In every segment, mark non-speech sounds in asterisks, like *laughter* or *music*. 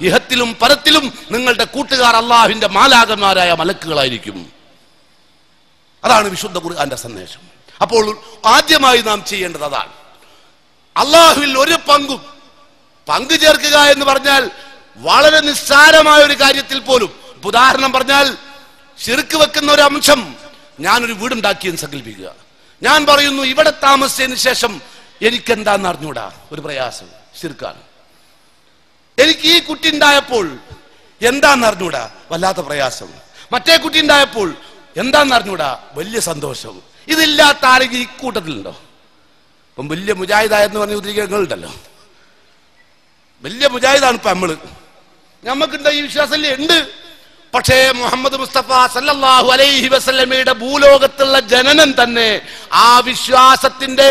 ഇഹത്തിലും പരത്തിലും നിങ്ങളുടെ കൂട്ടുകാർ അള്ളാഹുവിന്റെ മാലാകന്മാരായ മലക്കുകളായിരിക്കും. അതാണ് വിശുദ്ധ ഖുർആന്റെ സന്ദേശം. അപ്പോൾ ആദ്യമായി നാം ചെയ്യേണ്ടത് അതാണ്. അള്ളാഹുവിൽ ഒരു പങ്കും പങ്കു ചേർക്കുക എന്ന് പറഞ്ഞാൽ വളരെ നിസ്സാരമായ ഒരു കാര്യത്തിൽ പോലും. ഉദാഹരണം പറഞ്ഞാൽ ചെറുക്ക് വെക്കുന്ന ഒരു അംശം ഞാനൊരു വീടുണ്ടാക്കിയെന്ന് സങ്കല്പിക്കുക. ഞാൻ പറയുന്നു ഇവിടെ താമസിച്ചതിന് ശേഷം എനിക്ക് എന്താന്ന് അറിഞ്ഞൂടാ? ഒരു പ്രയാസം. ശിർക്കാണ് എനിക്ക് ഈ കുട്ടി ഉണ്ടായപ്പോൾ എന്താന്ന് അറിഞ്ഞൂടാ വല്ലാത്ത പ്രയാസം. മറ്റേ കുട്ടി ഉണ്ടായപ്പോൾ എന്താന്ന് അറിഞ്ഞൂടാ വലിയ സന്തോഷം. ഇതില്ലാത്ത ആരെങ്കിലും ഈ കൂട്ടത്തിലുണ്ടോ? ഇപ്പം വലിയ മുജാഹിദായെന്ന് പറഞ്ഞ ഉദ്ദേശങ്ങളുണ്ടല്ലോ വലിയ മുജാഹിദാണ് ഇപ്പൊ നമ്മൾ. നമുക്കുണ്ട് ഈ വിശ്വാസം ഉണ്ട്. പക്ഷേ മുഹമ്മദ് മുസ്തഫ സല്ലാഹു അലൈഹി വസല്ലമയുടെ ഭൂലോകത്തുള്ള ജനനം തന്നെ ആ വിശ്വാസത്തിന്റെ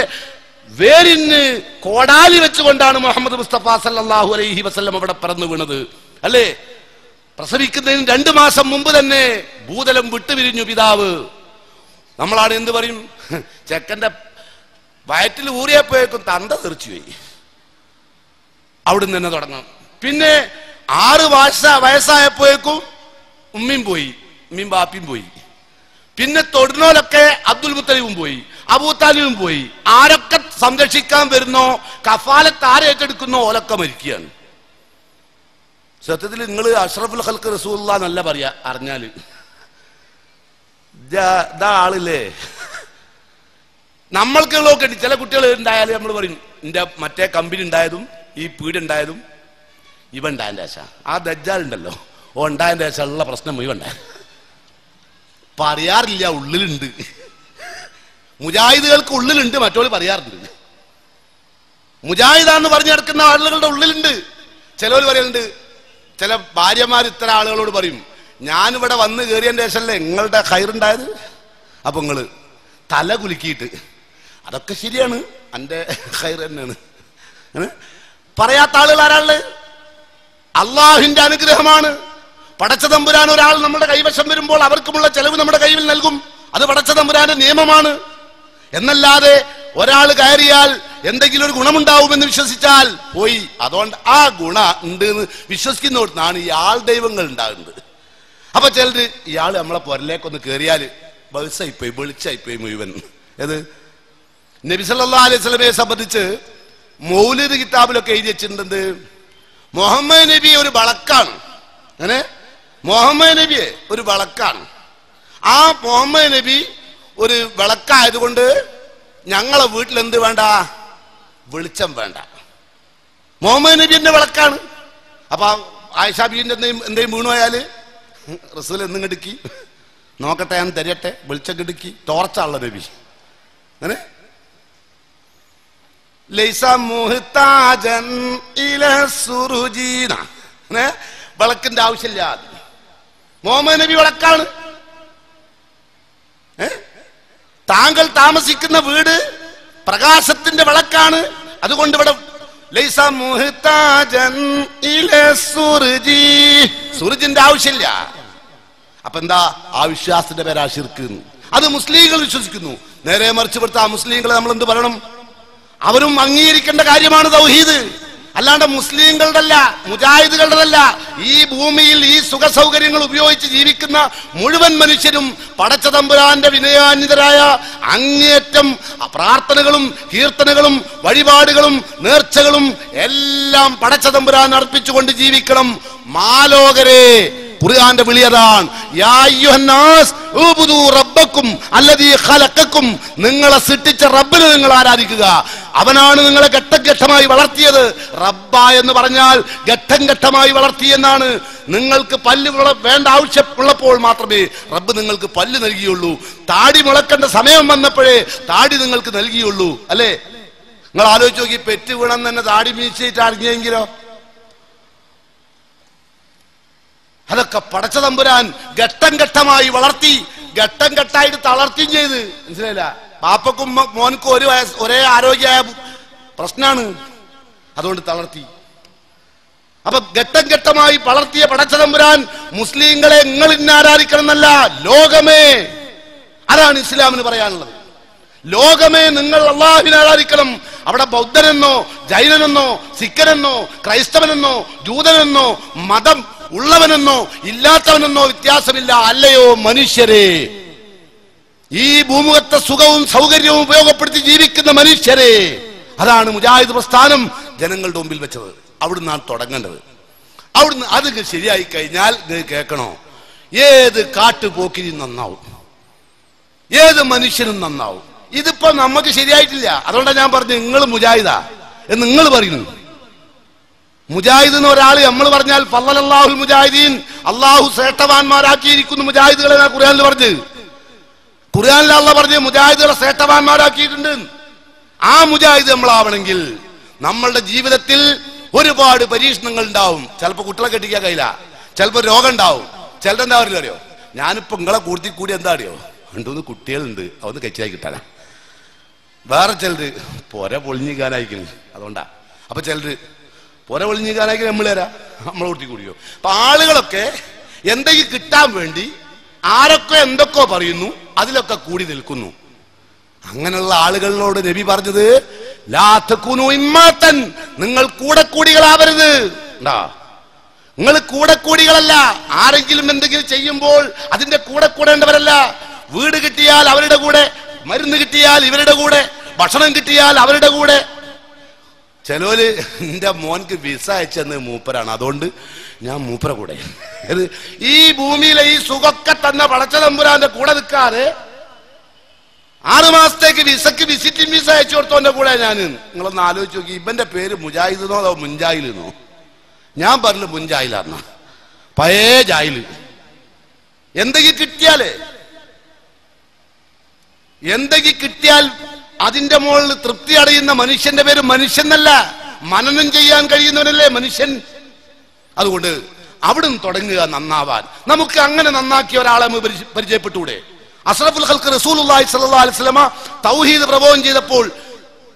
വേരിന് കോടാലി വെച്ചുകൊണ്ടാണ് മുഹമ്മദ് മുസ്തഫ സല്ലാഹു അലൈഹി വസ്ലം അവിടെ പറന്നു വീണത്. അല്ലേ? പ്രസവിക്കുന്നതിന് രണ്ടു മാസം മുമ്പ് തന്നെ ഭൂതലം വിട്ടുപിരിഞ്ഞു പിതാവ്. നമ്മളാണ് എന്ത് പറയും? *laughs* ചെക്കന്റെ വയറ്റിൽ ഊറിയപ്പോയേക്കും തന്ത തെറിച്ചു പോയി. അവിടുന്ന് തന്നെ തുടങ്ങാം. പിന്നെ ആറ് വയസ്സ വയസ്സായപ്പോയേക്കും ഉമ്മീം പോയി. ഉമ്മയും ബാപ്പിയും പോയി. പിന്നെ തൊടുന്നോലൊക്കെ അബ്ദുൽ മുത്തലിബും പോയി. അബൂത്താലിബും പോയി. ആരൊക്കെ സംരക്ഷിക്കാൻ വരുന്നോ കഫാലത്ത് ആരെ ഏറ്റെടുക്കുന്നോ ഓലൊക്കെ മരിക്കുകയാണ്. സത്യത്തിൽ നിങ്ങൾ അഷ്റഫുൽ ഹൽക്ക് റസൂല്ല എന്നല്ല പറയാ അറിഞ്ഞാൽ ആളില്ലേ? ഉണ്ട്. ചില കുട്ടികൾ ഉണ്ടായാലും നമ്മൾ പറയും എന്റെ മറ്റേ കമ്പനി ഉണ്ടായതും ഈ പീടുണ്ടായതും ഇവ ഉണ്ടായതിന്റെ ആശ ആ ദജ്ജാൽ ഉണ്ടല്ലോ. ഓ ഉണ്ടായതിന്റെ ആശ ഉള്ള പ്രശ്നം ഇവ ഉണ്ടായ. പറയാറില്ല ഉള്ളിലുണ്ട്. മുജാഹിദുകൾക്ക് ഉള്ളിലുണ്ട് മറ്റോൾ പറയാറുണ്ട്. മുജാഹിദാന്ന് പറഞ്ഞു നടക്കുന്ന ആളുകളുടെ ഉള്ളിലുണ്ട്. ചിലവർ പറയുന്നുണ്ട് ചില ഭാര്യമാർ ഇത്തരം ആളുകളോട് പറയും ഞാനിവിടെ വന്ന് കയറിയ ശേഷമല്ലേ നിങ്ങളുടെ കയറുണ്ടായത്? അപ്പൊ നിങ്ങൾ തല കുലുക്കിയിട്ട് അതൊക്കെ ശരിയാണ് എന്റെ ഖൈർ തന്നെയാണ്. പറയാത്ത ആളുകൾ ആരാൾ അള്ളാഹുവിന്റെ അനുഗ്രഹമാണ്. പടച്ച തമ്പുരാൻ ഒരാൾ നമ്മുടെ കൈവശം വരുമ്പോൾ അവർക്കുമുള്ള ചെലവ് നമ്മുടെ കയ്യിൽ നൽകും. അത് പടച്ച തമ്പുരാന്റെ നിയമമാണ്. എന്നല്ലാതെ ഒരാൾ കയറിയാൽ എന്തെങ്കിലും ഒരു ഗുണമുണ്ടാവുമെന്ന് വിശ്വസിച്ചാൽ പോയി. അതുകൊണ്ട് ആ ഗുണ ഉണ്ട് എന്ന് വിശ്വസിക്കുന്നിടത്താണ് ഈ ആൾ ദൈവങ്ങൾ ഉണ്ടാകുന്നത്. അപ്പൊ ചിലര് ഇയാൾ നമ്മളെ പുരലേക്കൊന്ന് കയറിയാൽ ബൾസായിപ്പോയി വെളിച്ചായിപ്പോയി മുഴുവൻ. ഏത്? നബിസല്ലാ അലൈഹി സ്വലമയെ സംബന്ധിച്ച് മൗലിദ് കിതാബിലൊക്കെ എഴുതി വെച്ചിട്ടുണ്ട് മുഹമ്മദ് നബി ഒരു വളക്കാണ്. അങ്ങനെ? മുഹമ്മദ് നബിയെ ഒരു വളക്കാണ്. ആ മുഹമ്മദ് നബി ഒരു വിളക്കായതുകൊണ്ട് ഞങ്ങളെ വീട്ടിൽ എന്ത് വേണ്ട? വെളിച്ചം വേണ്ട. മുഹമ്മദ് നബിന്റെ വിളക്കാണ്. അപ്പൊ ആയിഷാബീന്റെ എന്തെങ്കിലും എന്തെങ്കിലും വീണു പോയാൽ റസൂൽ എന്നും കിടക്കി. നോക്കട്ടെ ഞാൻ തരട്ടെ. വെളിച്ചം കിടക്കി. ടോർച്ചാണല്ലോ നബി. വിളക്കിന്റെ ആവശ്യമില്ല. മുഹമ്മദ് നബി വിളക്കാണ്. ഏ? താങ്കൾ താമസിക്കുന്ന വീട് പ്രകാശത്തിന്റെ വിളക്കാണ്. അതുകൊണ്ട് ഇവിടെ സുറുജിന്റെ ആവശ്യമില്ല. അപ്പൊ എന്താ ആ വിശ്വാസത്തിന്റെ പേരാ ശിർക്ക്. അത് മുസ്ലിങ്ങൾ വിശ്വസിക്കുന്നു. നേരെ മറിച്ച് ഇവിടുത്തെ ആ മുസ്ലിങ്ങളെ നമ്മൾ എന്ത് പറയണം? അവരും അംഗീകരിക്കേണ്ട കാര്യമാണ് തൗഹീദ്. അല്ലാണ്ട് മുസ്ലിങ്ങളുടെല്ല മുജാഹിദുകളുടെതല്ല. ഈ ഭൂമിയിൽ ഈ സുഖ സൗകര്യങ്ങൾ ഉപയോഗിച്ച് ജീവിക്കുന്ന മുഴുവൻ മനുഷ്യരും പടച്ച തമ്പുരാന്റെ വിനയാന്വിതരായ അങ്ങേറ്റം പ്രാർത്ഥനകളും കീർത്തനകളും വഴിപാടുകളും നേർച്ചകളും എല്ലാം പടച്ച തമ്പുരാൻ അർപ്പിച്ചുകൊണ്ട് ജീവിക്കണം. മാലോകരെ ഖുർആന്റെ വിളി അതാണ്. നിങ്ങളെ സൃഷ്ടിച്ച റബ്ബിനെ നിങ്ങൾ ആരാധിക്കുക. അവനാണ് നിങ്ങളെ ഘട്ടം ഘട്ടമായി വളർത്തിയത്. റബ്ബ എന്ന് പറഞ്ഞാൽ ഘട്ടം ഘട്ടമായി വളർത്തി എന്നാണ്. നിങ്ങൾക്ക് പല്ല് വേണ്ട ആവശ്യമുള്ളപ്പോൾ മാത്രമേ റബ്ബ് നിങ്ങൾക്ക് പല്ല് നൽകിയുള്ളൂ. താടി മുളക്കേണ്ട സമയം വന്നപ്പോഴേ താടി നിങ്ങൾക്ക് നൽകിയുള്ളൂ. അല്ലേ? നിങ്ങൾ ആലോചിച്ച് നോക്കി പെറ്റ് വീണം തന്നെ താടി മീശയിട്ട് അറിഞ്ഞെങ്കിലോ? അതൊക്കെ പടച്ച തമ്പുരാൻ ഘട്ടം ഘട്ടമായി വളർത്തി ഘട്ടം ഘട്ടമായിട്ട് തളർത്തിയും ചെയ്ത്. മനസ്സിലായില്ല? പാപ്പക്കും മോ- മോനക്കും ഒരു വയസ്സ് ഒരേ ആരോഗ്യമായ പ്രശ്നമാണ് അതുകൊണ്ട് തളർത്തി. അപ്പൊ ഘട്ടം ഘട്ടമായി വളർത്തിയ പടച്ചതമ്പുരാൻ മുസ്ലിങ്ങളെ നിങ്ങൾ ഇന്ന് ആരാധിക്കണം എന്നല്ല ലോകമേ. അതാണ് ഇസ്ലാമിന് പറയാനുള്ളത്. ലോകമേ നിങ്ങൾ അള്ളാഹുവിനെ ആരാധിക്കണം. അവിടെ ബൗദ്ധനെന്നോ ജൈനനെന്നോ സിഖനെന്നോ ക്രൈസ്തവനെന്നോ ജൂതനെന്നോ മതം ഉള്ളവനെന്നോ ഇല്ലാത്തവനെന്നോ വ്യത്യാസമില്ല. അല്ലയോ മനുഷ്യരെ? ഈ ഭൂമുഖത്തെ സുഖവും സൗകര്യവും ഉപയോഗപ്പെടുത്തി ജീവിക്കുന്ന മനുഷ്യരെ? അതാണ് മുജാഹിദ് പ്രസ്ഥാനം ജനങ്ങളുടെ മുമ്പിൽ വെച്ചത്. അവിടുന്നാണ് തുടങ്ങേണ്ടത്. അവിടുന്ന് അത് ശരിയായി കഴിഞ്ഞാൽ കേൾക്കണോ? ഏത് കാട്ടുപോക്കിരി നന്നാവും. ഏത് മനുഷ്യനും നന്നാവും. ഇതിപ്പോ നമുക്ക് ശരിയായിട്ടില്ല. അതുകൊണ്ടാണ് ഞാൻ പറഞ്ഞു നിങ്ങൾ മുജാഹിദാ എന്ന് നിങ്ങൾ പറയുന്നു. മുജാഹിദ് എന്ന് ഒരാൾ നമ്മൾ പറഞ്ഞാൽ ഫല്ലല്ലാഹുൽ മുജാഹിദീൻ. അള്ളാഹു ശ്രേഷ്ഠവാന്മാരാക്കിയിരിക്കുന്നു മുജാഹിദുകളെ എന്നാ ഖുർആനിൽ പറഞ്ഞ്. ഖുർആനിൽ അള്ള പറഞ്ഞ് മുജാഹിദുകളെ ശ്രേഷ്ഠവാന്മാരാക്കിയിട്ടുണ്ട്. ആ മുജാഹിദ് നമ്മളാവണമെങ്കിൽ നമ്മളുടെ ജീവിതത്തിൽ ഒരുപാട് പരീക്ഷണങ്ങൾ ഉണ്ടാവും. ചിലപ്പോൾ കുട്ടികളെ കെട്ടിക്കാൻ കഴിയില്ല. ചിലപ്പോൾ രോഗം ഉണ്ടാവും. ചിലത് എന്താ അറിയോ? ഞാനിപ്പോ നിങ്ങളെ കൂട്ടി കൂടി എന്താ അറിയോ? രണ്ടുമൂന്ന് കുട്ടികളുണ്ട്. അതൊന്ന് കച്ചിയായി കിട്ടാനാ. വേറെ ചിലര് പൊര പൊളിഞ്ഞിക്കാനായിരിക്കുന്നു അതുകൊണ്ടാ. അപ്പൊ ചിലര് പൊര പൊളിഞ്ഞിക്കാനായി നമ്മൾ തരാം നമ്മളെ കൂട്ടി കൂടിയോ. അപ്പൊ ആളുകളൊക്കെ എന്തെങ്കിലും കിട്ടാൻ വേണ്ടി ആരൊക്കെ എന്തൊക്കെ പറയുന്നു അതിലൊക്കെ കൂടി നിൽക്കുന്നു. അങ്ങനെയുള്ള ആളുകളോട് നബി പറഞ്ഞത് ഇമ്മാത്തൻ. നിങ്ങൾ കൂടെ കൂടികളാവരുത് ഉണ്ടാ നിങ്ങൾ കൂടെ കൂടികളല്ല ആരെങ്കിലും എന്തെങ്കിലും ചെയ്യുമ്പോൾ അതിന്റെ കൂടെ കൂടേണ്ടവരല്ല. വീട് കിട്ടിയാൽ അവരുടെ കൂടെ മരുന്ന് കിട്ടിയാൽ ഇവരുടെ കൂടെ ഭക്ഷണം കിട്ടിയാൽ അവരുടെ കൂടെ ചിലോൽ എന്റെ മോൻക്ക് വിസ അയച്ചെന്ന് മൂപ്പരാണ്. അതുകൊണ്ട് ഞാൻ മൂപ്പര കൂടെ. ഈ ഭൂമിയിലെ ഈ സുഖമൊക്കെ തന്ന പടച്ചതമ്പുരാന്റെ കൂടെ നിൽക്കാതെ ആറു മാസത്തേക്ക് വിസക്ക് വിസിറ്റിംഗ് വിസ അയച്ചു കൊടുത്തോന്റെ കൂടെ ഞാൻ നിങ്ങളൊന്ന് ആലോചിച്ച് നോക്കി ഇവന്റെ പേര് മുജാഹിദെന്നോ അതോ മുഞ്ചായിലെന്നോ ഞാൻ പറഞ്ഞു മുഞ്ചായിലാന്ന പഴയ ജായിൽ എന്തെങ്കിലും കിട്ടിയാലേ? എന്തെങ്കിലും കിട്ടിയാൽ അതിന്റെ മുകളിൽ തൃപ്തി അടയുന്ന മനുഷ്യന്റെ പേര് മനുഷ്യനല്ല. മനനം ചെയ്യാൻ കഴിയുന്നവനല്ലേ മനുഷ്യൻ? അതുകൊണ്ട് അവിടുന്ന് തുടങ്ങുക നന്നാവാൻ. നമുക്ക് അങ്ങനെ നന്നാക്കിയ ഒരാളെ പരിചയപ്പെട്ടൂടെ അസറഫുൽ ഹൽക്ക് റസൂൽ അലിസ്ലമ തൗഹീദ് പ്രബോധനം ചെയ്തപ്പോൾ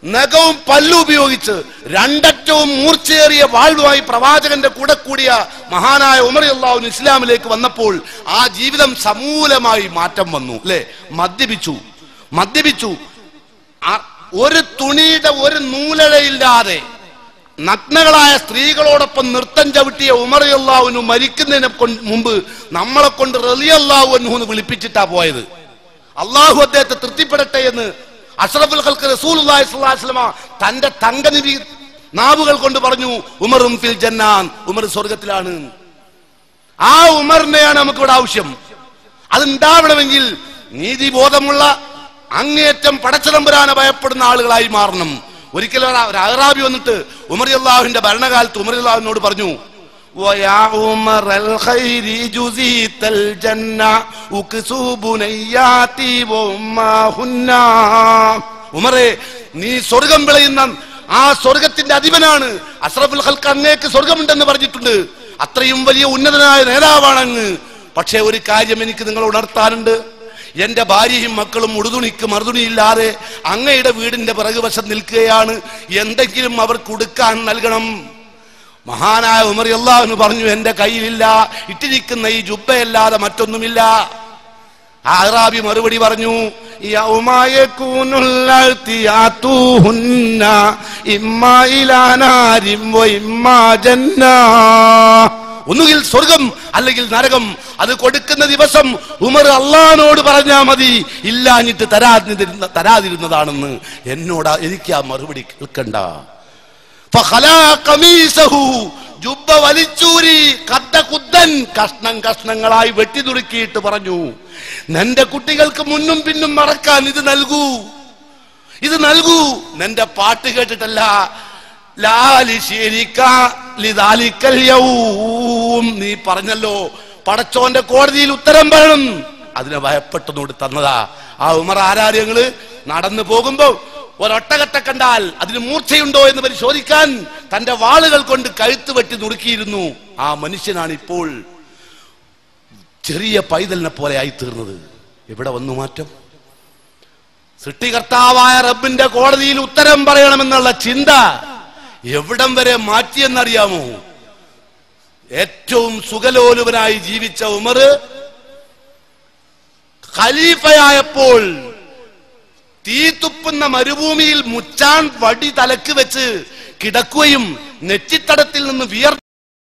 നഖവും പല്ലു ഉപയോഗിച്ച് രണ്ടറ്റവും മൂർച്ചയേറിയ വാഴുമായി പ്രവാചകന്റെ കൂടെ കൂടിയ മഹാനായ ഉമർ അള്ളാഹു ഇസ്ലാമിലേക്ക് വന്നപ്പോൾ ആ ജീവിതം സമൂലമായി മാറ്റം വന്നു അല്ലെ? മദ്യപിച്ചു. മദ്യപിച്ചു. ഒരു തുണിയുടെ ഒരു നൂലഴയില്ലാതെ നഗ്നകളായ സ്ത്രീകളോടൊപ്പം നൃത്തം ചവിട്ടിയ അള്ളാഹുനു മരിക്കുന്നതിന് മുമ്പ് നമ്മളെ കൊണ്ട് റലിയല്ലാഹു എന്ന് വിളിപ്പിച്ചിട്ടാ പോയത്. അള്ളാഹു അദ്ദേഹത്തെ തൃപ്തിപ്പെടട്ടെ എന്ന് അഷ്റഫുൽ ഖൽക്ക് റസൂൽ സ്വലാസ്ലമ തന്റെ തങ്കനിധി നാവുകൾ കൊണ്ട് പറഞ്ഞു ഉമറും ഫിൽ ജന്നാൻ. ഉമർ സ്വർഗത്തിലാണ്. ആ ഉമറിനെയാണ് നമുക്ക് ഇവിടെ ആവശ്യം അതുണ്ടാവണമെങ്കിൽ നീതിബോധമുള്ള അങ്ങേയറ്റം പടച്ചതമ്പുരാനെ ഭയപ്പെടുന്ന ആളുകളായി മാറണം. ഒരിക്കലും ഒരു അഹ്റാബി വന്നിട്ട് ഉമർ അള്ളാഹുവിന്റെ ഭരണകാലത്ത് ഉമർ അള്ളാഹുവിനോട് പറഞ്ഞു. ഉമറേ നീ സ്വർഗം വിളയുന്ന ആ സ്വർഗത്തിന്റെ അധിപനാണ്. അഷ്റഫുൽ ഹൽക്ക് അങ്ങേക്ക് സ്വർഗമുണ്ടെന്ന് പറഞ്ഞിട്ടുണ്ട്. അത്രയും വലിയ ഉന്നതനായ നേതാവാണ് അങ്ങ് പക്ഷേ ഒരു കാര്യം എനിക്ക് നിങ്ങൾ ഉണർത്താനുണ്ട്. എന്റെ ഭാര്യയും മക്കളും ഉടുതുണിക്ക് മറുതുണിയില്ലാതെ അങ്ങയുടെ വീടിന്റെ പിറകുവശം നിൽക്കുകയാണ്. എന്തെങ്കിലും അവർ കൊടുക്കാൻ നൽകണം. മഹാനായ ഉമർ അള്ളാഹുന് പറഞ്ഞു എന്റെ കയ്യിലില്ല. ഇട്ടിരിക്കുന്ന ഈ ജുബയല്ലാതെ മറ്റൊന്നുമില്ല. ആറാബി മറുപടി പറഞ്ഞു യൗമായകൂനുൽ അൽത്തിയാത്തുഹുന്ന ഇമ്മാ വ ഇമ്മാ ജന്നാ. ഒന്നുകിൽ സ്വർഗം അല്ലെങ്കിൽ നരകം. അത് കൊടുക്കുന്ന ദിവസം ഉമർ അള്ളഹാനോട് പറഞ്ഞാ മതി ഇല്ലാഞ്ഞിട്ട് തരാതിരുന്ന തരാതിരുന്നതാണെന്ന് എന്നോട് എനിക്ക് ആ മറുപടി കേൾക്കണ്ട. ജുബ്ബ വലിച്ചൂരി കദ്ദ കുദ്ദൻ കഷ്ണം കഷ്ണങ്ങളായി വെട്ടിതുറുക്കിയിട്ട് പറഞ്ഞു നിന്റെ കുട്ടികൾക്ക് മുന്നും പിന്നും മറക്കാൻ ഇത് നൽകൂ. ഇത് നൽകൂ. നിന്റെ പാട്ട് കേട്ടിട്ടല്ല ലാലി ശരിക്ക നീ പറഞ്ഞല്ലോ. പടച്ചോന്റെ കോടതിയിൽ ഉത്തരം പറയണം. അതിനെ ഭയപ്പെട്ടതോട് തന്നതാ. ആ ഉമർ ആരാര്യങ്ങൾ നടന്നു പോകുമ്പോ ഒരൊട്ടകത്തെ കണ്ടാൽ അതിന് മൂർച്ചയുണ്ടോ എന്ന് പരിശോധിക്കാൻ തന്റെ വാളുകൾ കൊണ്ട് കഴുത്ത് വെട്ടി നുറുക്കിയിരുന്നു. ആ മനുഷ്യനാണ് ഇപ്പോൾ ചെറിയ പൈതലിനെ പോലെ ആയി തീർന്നത് എവിടെ വന്നു മാറ്റം? സൃഷ്ടികർത്താവായ റബ്ബിന്റെ കോടതിയിൽ ഉത്തരം പറയണമെന്നുള്ള ചിന്ത എവിടം വരെ മാറ്റിയെന്നറിയാമോ? ഏറ്റവും സുഖലോലുപനായി ജീവിച്ച ഉമർ ഖലീഫയായപ്പോൾ തീ തുപ്പുന്ന മരുഭൂമിയിൽ മുച്ചാൻ വടി തലക്ക് വെച്ച് കിടക്കുകയും നെറ്റിത്തടത്തിൽ നിന്ന് വിയർ